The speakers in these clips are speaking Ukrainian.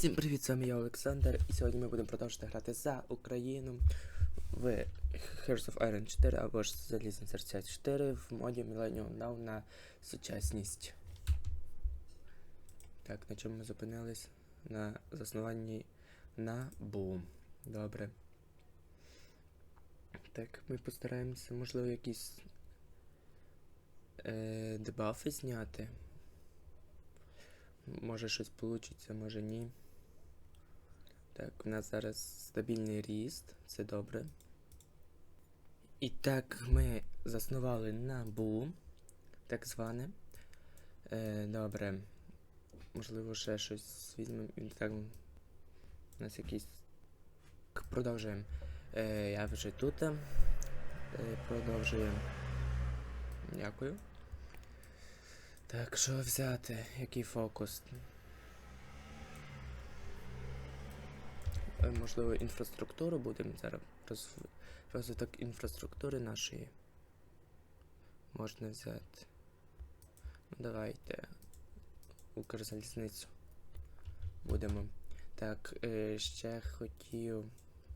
Всім привіт, з вами я Олександр, і сьогодні ми будемо продовжувати грати за Україну в Hearts of Iron 4 або ж Залізне серця 4 в моді Millennium Now на сучасність. Так, на чому ми зупинились? На заснуванні на бум. Добре. Так, ми постараємося, можливо, якісь е, дебафи зняти. Може щось вийде, може ні. Так, у нас зараз стабільний ріст, це добре. І так, ми заснували набу, так зване. Е, добре. Можливо, ще щось візьмемо так. У нас якийсь. Продовжуємо. Е, я вже тут. Е, продовжуємо. Дякую. Так, що взяти? Який фокус? Можливо, інфраструктуру будемо зараз розвиток інфраструктури нашої. Можна взяти. Ну, давайте. Укрзалізницю. Будемо. Так, е, ще хотів.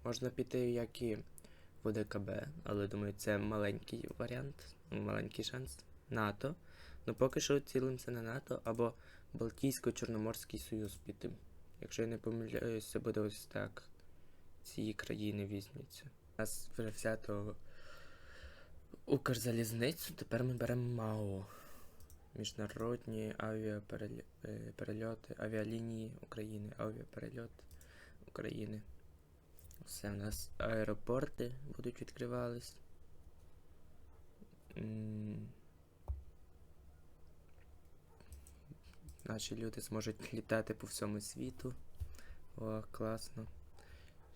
Можна піти як і в ОДКБ, але думаю, це маленький варіант, маленький шанс. НАТО. Ну поки що цілимося на НАТО або Балтійсько-Чорноморський Союз піти. Якщо я не помиляюся, буде ось так. Ці країни візьмуться. У нас вже взято Укрзалізницю, тепер ми беремо МАО. Міжнародні авіаперельоти, авіалінії України, авіаперельот України. Все, у нас аеропорти будуть відкривались. Наші люди зможуть літати по всьому світу. О, класно.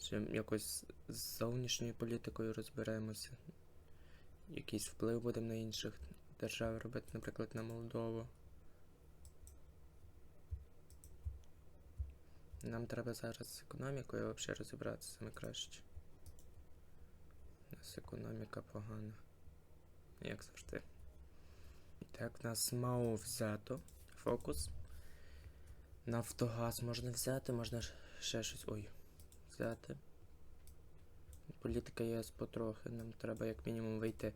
Ще якось з зовнішньою політикою розберемося. Якийсь вплив будемо на інших держав робити, наприклад, на Молдову. Нам треба зараз з економікою взагалі розібратися саме краще. У нас економіка погана. Як завжди. Так, у нас МАУ взято. Фокус. Нафтогаз можна взяти, можна ще щось. Ой. Взяти. Політика ЄС потрохи. Нам треба як мінімум вийти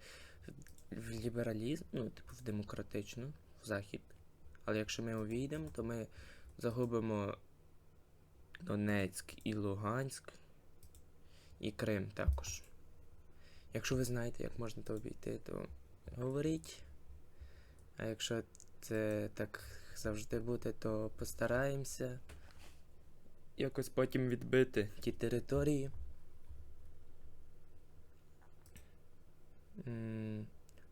в- лібералізм, ну, типу, в демократичну, в захід. Але якщо ми увійдемо, то ми загубимо Донецьк і Луганськ. І Крим також. Якщо ви знаєте, як можна то обійти, то говоріть. А якщо це так завжди буде, то постараємося якось потім відбити ті території.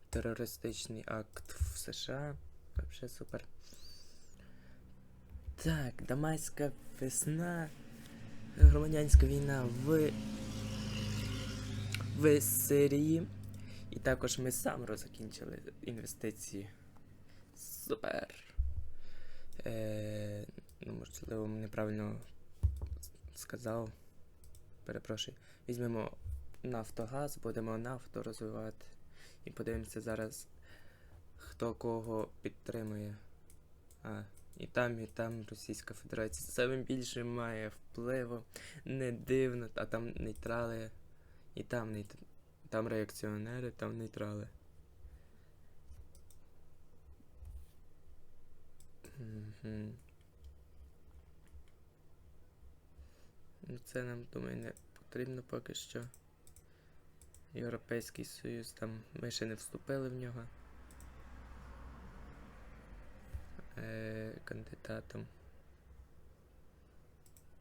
Терористичний акт в США. Вообще супер. Так, Дамаська весна. Громадянська війна в. в Сирії. І також ми сам закінчили інвестиції. Супер. Е, ну, можливо, неправильно сказав. Перепрошую. Візьмемо Нафтогаз, будемо нафту розвивати. І подивимося зараз, хто кого підтримує. А, і там, і там Російська Федерація саме більше має впливу. Не дивно, а там нейтрали. І там нейт... там реакціонери, там нейтрали. Ну, Це нам, думаю, не потрібно поки що. Європейський Союз, там ми ще не вступили в нього. Е, кандидатом.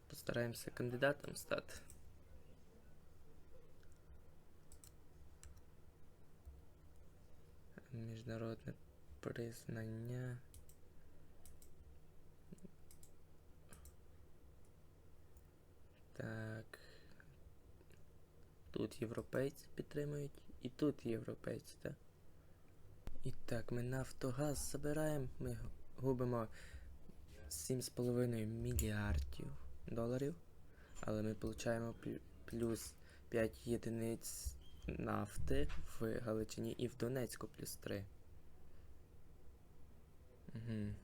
Постараємося кандидатом стати. Міжнародне признання. Так. Тут європейці підтримують, і тут європейці, так? І так, ми Нафтогаз забираємо, ми губимо 7,5 мільярдів доларів, але ми получаємо плюс 5 єдиниць нафти в Галичині і в Донецьку плюс 3. Угу.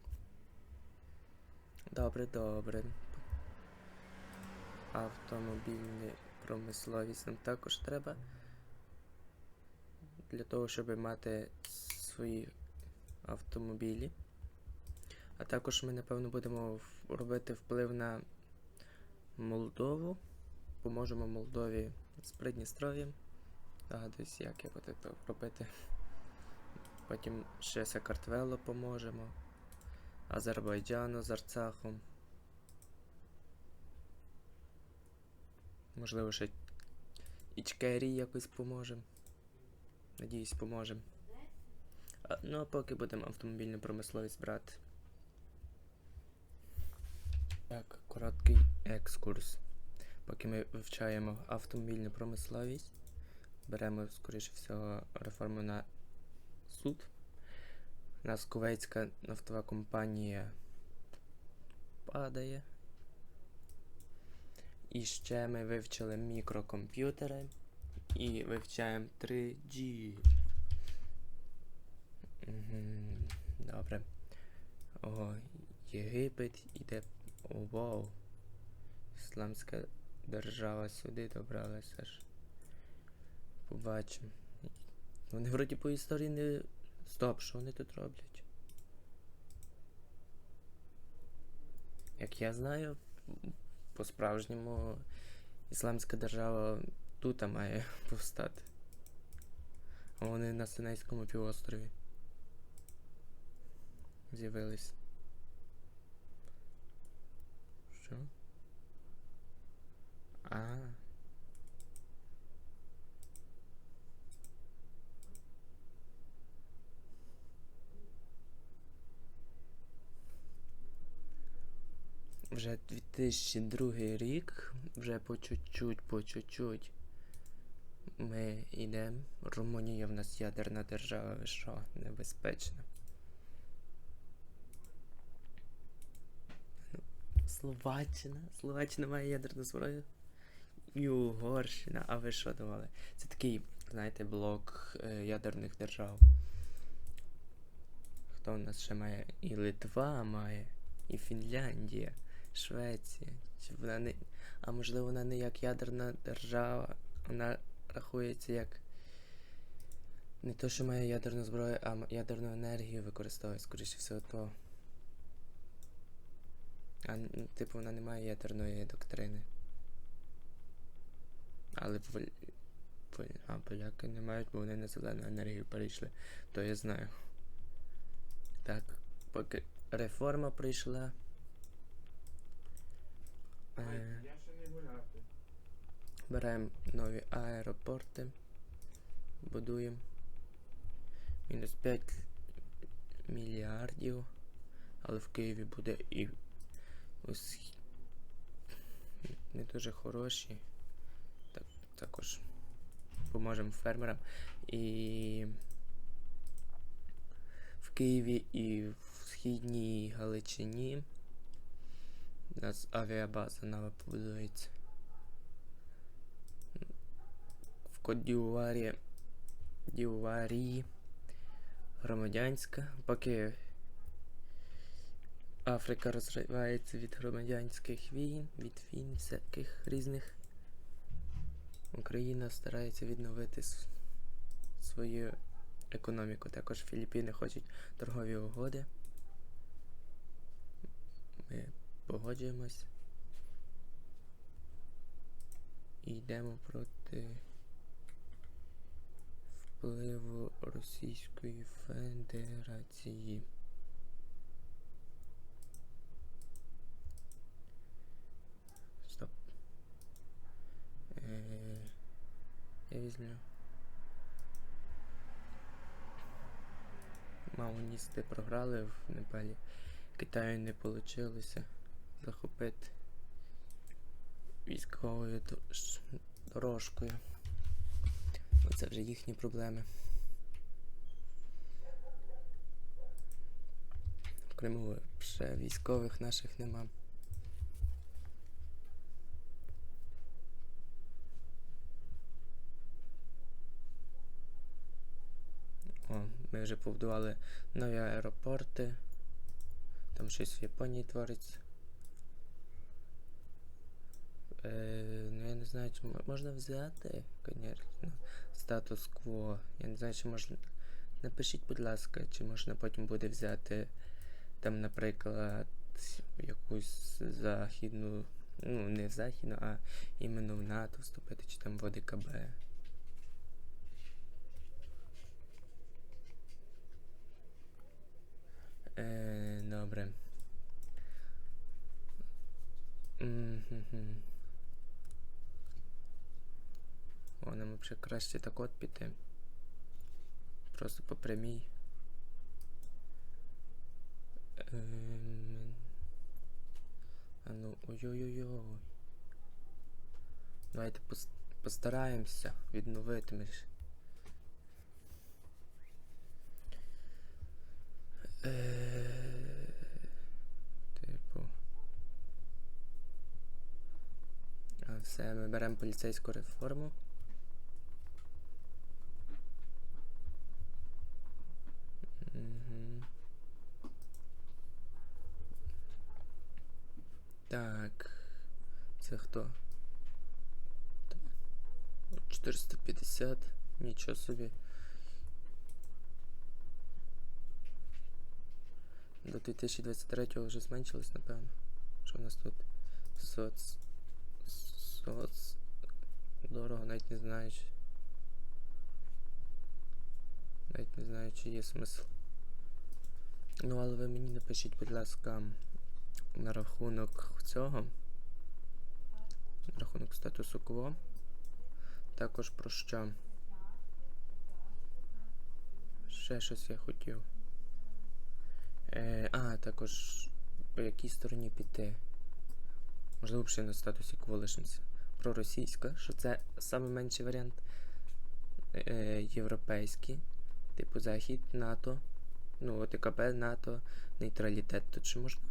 Добре, добре. Автомобільна промисловість нам також треба. Для того, щоб мати свої автомобілі. А також ми, напевно, будемо робити вплив на Молдову. Поможемо Молдові з Придністров'ям. Догадуюсь, як я буду це робити. Потім ще Сакартвело поможемо. Азербайджану з Арцахом. Можливо, ще Ічкерії якось поможемо. Надіюсь, поможемо. Ну а поки будемо автомобільну промисловість брати. Так, короткий екскурс. Поки ми вивчаємо автомобільну промисловість, беремо, скоріше всього, реформу на суд. У нас кувейтська нафтова компанія падає. І ще ми вивчили мікрокомп'ютери і вивчаємо 3G. Добре. О, Єгипет іде. О, вау. Ісламська держава сюди добралася ж. Побачимо. Вони вроді по історії не. Стоп, що вони тут роблять? Як я знаю, по-справжньому Ісламська держава тут має повстати. А вони на Синайському півострові з'явились. Що? А. Вже 2002 рік, вже по чуть-чуть, по чуть-чуть. Ми йдемо. Румунія в нас ядерна держава, ви що, небезпечна. Словаччина. Словаччина має ядерну зброю. І Угорщина. А ви що думали? Це такий, знаєте, блок е, ядерних держав. Хто у нас ще має? І Литва має, і Фінляндія, Швеція. Чи вона не... А можливо вона не як ядерна держава, вона рахується як. Не то, що має ядерну зброю, а ядерну енергію використовує, скоріше всього то. А, типу, вона не має ядерної доктрини. Але поль- А, поляки не мають, бо вони на зелену енергію перейшли. То я знаю. Так, поки реформа прийшла. Е, беремо нові аеропорти. Будуємо. Мінус 5 мільярдів. Але в Києві буде і ось не дуже хороші. Так, також поможемо фермерам. І в Києві і в східній Галичині. У нас авіабаза нова побудується. В Кодіуварі Діуварі громадянська, поки Африка розривається від громадянських війн, від війн всяких різних. Україна старається відновити свою економіку. Також Філіппіни хочуть торгові угоди. Ми погоджуємось. І йдемо проти впливу Російської Федерації. Стоп. Е, я візьму. Маоністи програли в Непалі. Китаю не вийшло захопити військовою дорожкою. Це вже їхні проблеми. В Криму ще військових наших нема. О, ми вже побудували нові аеропорти. Там щось в Японії твориться. Е, ну я не знаю, чи можна взяти, звісно, статус-кво. Я не знаю, чи можна. Напишіть, будь ласка, чи можна потім буде взяти там, наприклад, якусь західну, ну, не західну, а іменно в НАТО вступити, чи там в ОДКБ. Е, добре. Мгм. О, нам взагалі краще так от піти. Просто по прямій. Ем... А ну, ой-ой-ой-ой. Давайте пос- постараємося відновити між. Е, Типу. А, все, ми беремо поліцейську реформу. 400. 450. Нічого собі. До 2023-го вже зменшилось, напевно. Що у нас тут? Соц. Соц. Дорого, навіть не знаю. Чи... Навіть не знаю, чи є смисл. Ну, але ви мені напишіть, будь ласка, на рахунок цього. Рахунок статусу кво. Також про що? Ще щось я хотів. Е, а, також по якій стороні піти. Можливо, ще на статусі кво лишимося. Проросійська, що це саме менший варіант. Е, європейський. Типу Захід, НАТО. Ну, ОТКП, НАТО, нейтралітет тут ще можна.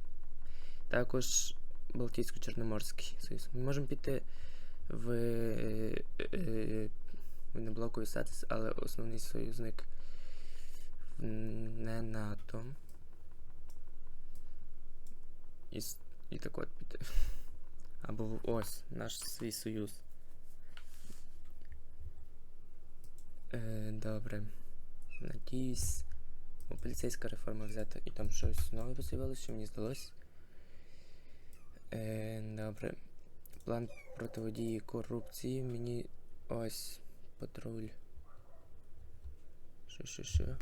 Також Балтійсько-Чорноморський Союз. Ми можемо піти в, е, е, в неблоковий статус, але основний союзник не НАТО. І, і так от піти. Або в- ось наш свій союз. Е, добре. Надіюсь, у поліцейська реформа взята і там щось нове з'явилося, що мені здалось. Е, добре. План протидії корупції. Мені ось патруль. Що, що, що?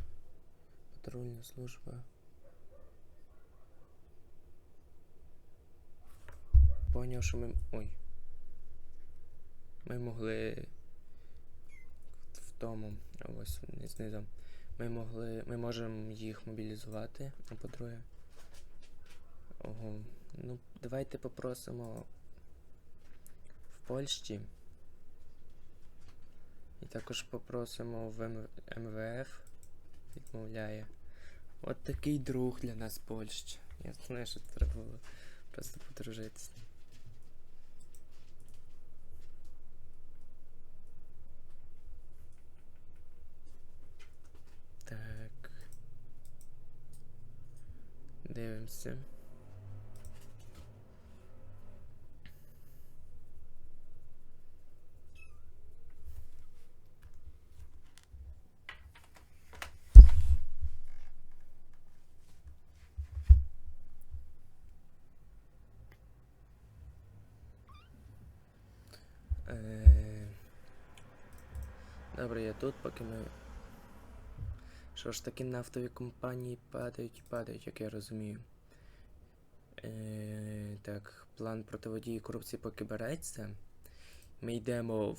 Патрульна служба. Поняв, що ми. Ой. Ми могли в тому, ось знизу. Ми могли. Ми можемо їх мобілізувати, а по-друге. Ого. Ну, давайте попросимо в Польщі. І також попросимо в МВФ. Відмовляє. От такий друг для нас Польща. Я знаю, що треба було просто подружитися. Так. Дивимося. Тут, поки ми. Що ж такі нафтові компанії падають і падають, як я розумію. Е, так, план противодії корупції поки береться. Ми йдемо в,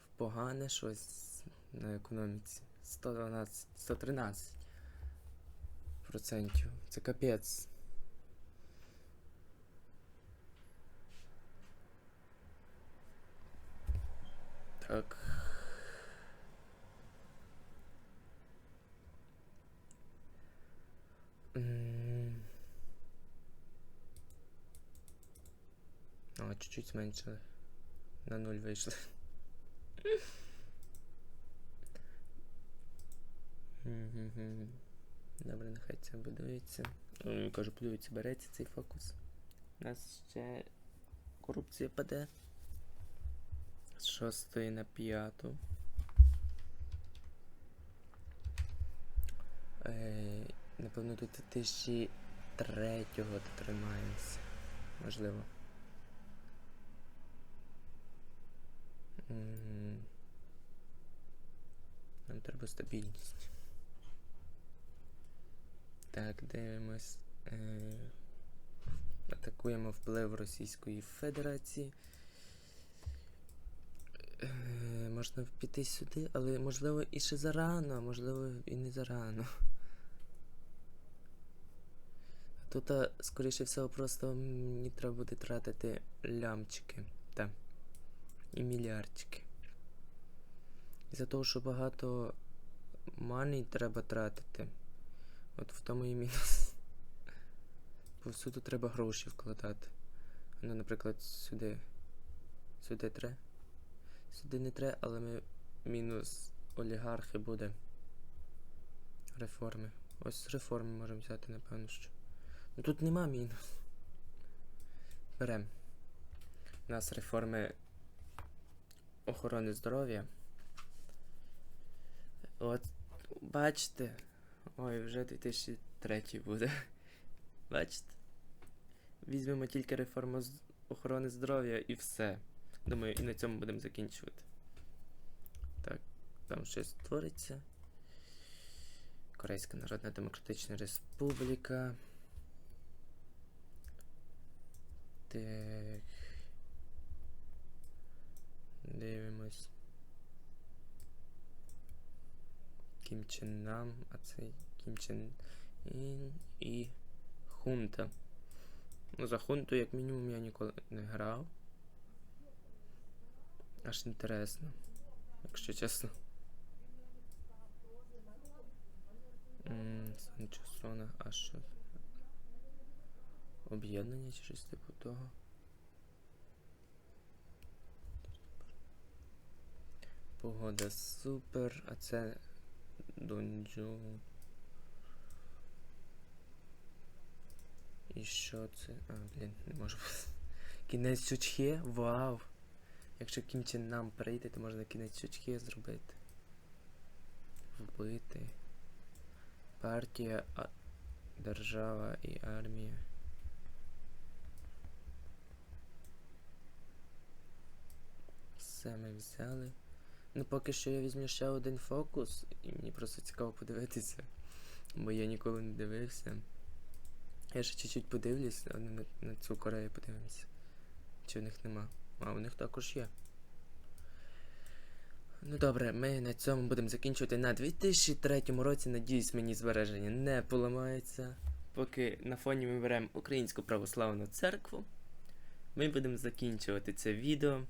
в погане щось на економіці. 112, 113 процентів. Це капець. Так. А, чуть-чуть зменшили. На нуль вийшли. Добре, нехай це будується. Ну, кажу, будується, береться цей фокус. У нас ще корупція паде. З шостої на п'яту. Е, напевно, до 2003-го тримаємося. Можливо. Нам треба стабільність. Так, дивимось. Е, атакуємо вплив Російської Федерації. Е, можна піти сюди, але можливо і ще зарано, а можливо і не зарано. Тут, скоріше всього, просто мені треба буде тратити лямчики. Та. І мільярдчики. Із-за того, що багато мани треба тратити. От в тому і мінус. Повсюду треба гроші вкладати. Ну, наприклад, сюди. Сюди треба. Сюди не треба, але ми мінус олігархи буде. Реформи. Ось реформи можемо взяти, напевно, що. Ну тут нема мінус. Берем. У нас реформи охорони здоров'я. От, бачите. Ой, вже 2003 буде. Бачите? Візьмемо тільки реформу охорони здоров'я і все. Думаю, і на цьому будемо закінчувати. Так, там щось твориться. Корейська Народна Демократична Республіка. Так. Дивимось. Кім Чен Нам, а це Кім Чен Ін і Хунта. Ну, за хунту, як мінімум, я ніколи не грав. Аж інтересно, якщо чесно. Санчо Сона, а що? Об'єднання чи щось типу того. Погода супер, а це Донджу. І що це? А, блін, не можу. Кінець Чучхе? Вау! Якщо Кім нам прийде, то можна кінець Чучхе зробити. Вбити. Партія, а... держава і армія. Все ми взяли. Ну поки що я візьму ще один фокус, і мені просто цікаво подивитися. Бо я ніколи не дивився. Я ще чуть-чуть подивлюсь, а на, на цю Корею подивимося. Чи в них нема? А у них також є. Ну добре, ми на цьому будемо закінчувати на 2003 році. Надіюсь, мені збереження не поламається. Поки на фоні ми беремо Українську православну церкву. Ми будемо закінчувати це відео.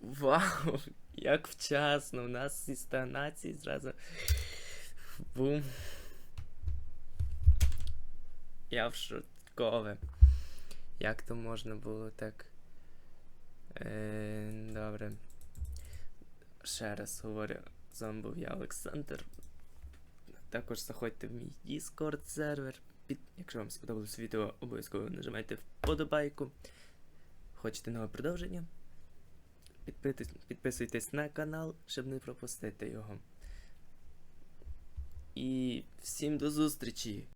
Вау! Як вчасно! У нас зі стагнації зразу. Бум. Я в шуткове. Як то можна було так? Е, добре. Ще раз говорю, з вами був я, Олександр. Також заходьте в мій Discord сервер. Під... Якщо вам сподобалось відео, обов'язково нажимайте вподобайку. Хочете нове продовження? Підпитись- Підписуйтесь на канал, щоб не пропустити його. І всім до зустрічі!